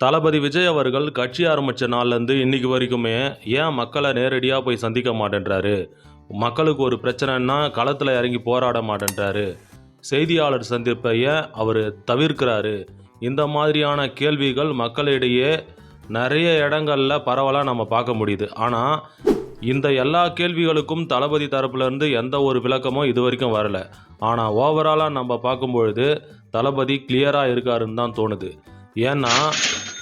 தளபதி விஜய் அவர்கள் கட்சி ஆரம்பித்த நாள்லேருந்து இன்னைக்கு வரைக்குமே ஏன் மக்களை நேரடியாக போய் சந்திக்க மாட்டேன்றாரு? மக்களுக்கு ஒரு பிரச்சனைன்னா களத்தில் இறங்கி போராட மாட்டேன்றாரு. செய்தியாளர் சந்திப்பைய அவர் தவிர்க்கிறாரு. இந்த மாதிரியான கேள்விகள் மக்களிடையே நிறைய இடங்களில் பரவலாக நம்ம பார்க்க முடியுது. ஆனால் இந்த எல்லா கேள்விகளுக்கும் தளபதி தரப்புலேருந்து எந்த ஒரு விளக்கமும் இது வரைக்கும் வரல. ஆனால் ஓவராலாக நம்ம பார்க்கும்பொழுது தளபதி கிளியராக இருக்காருன்னு தான் தோணுது. ஏன்னா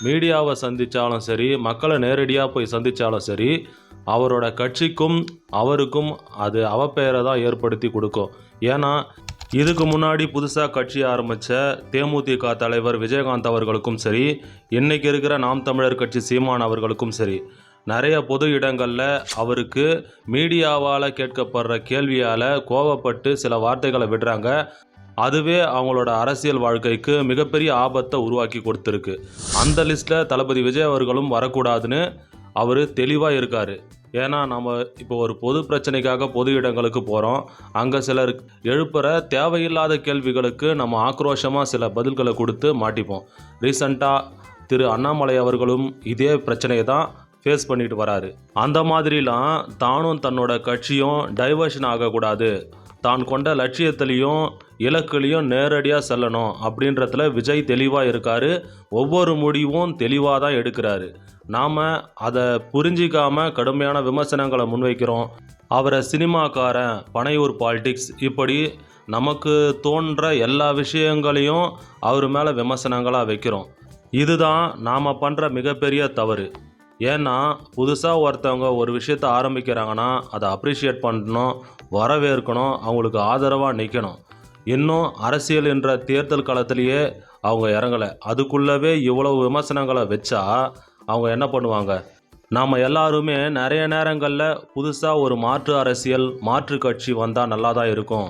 மீடியாவை சந்தித்தாலும் சரி மக்களை நேரடியாக போய் சந்தித்தாலும் சரி அவரோட கட்சிக்கும் அவருக்கும் அது அவப்பெயரை தான் ஏற்படுத்தி கொடுக்கும். ஏன்னா இதுக்கு முன்னாடி புதுசாக கட்சி ஆரம்பித்த தேமுதிக தலைவர் விஜயகாந்த் அவர்களுக்கும் சரி இன்றைக்கி இருக்கிற நாம் தமிழர் கட்சி சீமான் அவர்களுக்கும் சரி நிறைய பொது இடங்களில் அவருக்கு மீடியாவால் கேட்கப்படுற கேள்வியால் கோவப்பட்டு சில வார்த்தைகளை விடுறாங்க. அதுவே அவங்களோட அரசியல் வாழ்க்கைக்கு மிகப்பெரிய ஆபத்தை உருவாக்கி கொடுத்துருக்கு. அந்த லிஸ்ட்டில் தளபதி விஜய் அவர்களும் வரக்கூடாதுன்னு அவர் தெளிவாக இருக்கார். ஏன்னா நம்ம இப்போ ஒரு பொது பிரச்சனைக்காக பொது இடங்களுக்கு போகிறோம் அங்கே சிலர் எழுப்புகிற தேவையில்லாத கேள்விகளுக்கு நம்ம ஆக்ரோஷமாக சில பதில்களை கொடுத்து மாட்டிப்போம். ரீசண்டாக திரு அண்ணாமலை அவர்களும் இதே பிரச்சனையை தான் ஃபேஸ் பண்ணிட்டு வராரு. அந்த மாதிரிலாம் தானும் தன்னோட கட்சியும் டைவர்ஷன் ஆகக்கூடாது. தான் கொண்ட லட்சியத்திலையும் இலக்குலையும் நேரடியாக செல்லணும் அப்படின்றதுல விஜய் தெளிவாக இருக்கார். ஒவ்வொரு முடிவும் தெளிவாக தான் எடுக்கிறாரு. நாம் அதை புரிஞ்சிக்காமல் கடுமையான விமர்சனங்களை முன்வைக்கிறோம். அவரை சினிமாக்காரன் பனையூர் பாலிடிக்ஸ் இப்படி நமக்கு தோன்ற எல்லா விஷயங்களையும் அவர் மேலே விமர்சனங்களாக வைக்கிறோம். இதுதான் நாம் பண்ணுற மிகப்பெரிய தவறு. ஏன்னா புதுசாக ஒருத்தவங்க ஒரு விஷயத்தை ஆரம்பிக்கிறாங்கன்னா அதை அப்ரிஷியேட் பண்ணணும் வரவேற்கணும் அவங்களுக்கு ஆதரவாக நிற்கணும் இன்னும் அரசியல் என்ற தேர்தல் காலத்திலேயே அவங்க இறங்கலை. அதுக்குள்ளவே இவ்வளவு விமர்சனங்களை வச்சா அவங்க என்ன பண்ணுவாங்க? நாம் எல்லாருமே நிறைய நேரங்களில் புதுசாக ஒரு மாற்று அரசியல் மாற்று கட்சி வந்தால் நல்லா தான் இருக்கும்.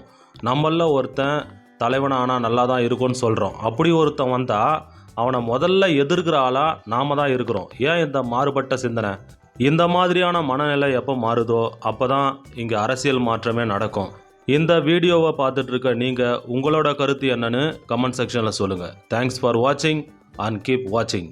நம்மளில் ஒருத்தன் தலைவனானால் நல்லா தான் இருக்கும்னு சொல்கிறோம் அப்படி ஒருத்தன் வந்தால் அவனை முதல்ல எதிர்க்கிற ஆளாக நாம் தான் இருக்கிறோம். ஏன் இந்த மாறுபட்ட சிந்தனை? இந்த மாதிரியான மனநிலை எப்போ மாறுதோ அப்போ தான் இங்கே அரசியல் மாற்றமே நடக்கும். இந்த வீடியோவை பார்த்துட்ருக்க நீங்கள் உங்களோட கருத்து என்னன்னு கமெண்ட் செக்ஷனில் சொல்லுங்கள் தேங்க்ஸ் ஃபார் வாட்சிங் அண்ட் கீப் வாட்சிங்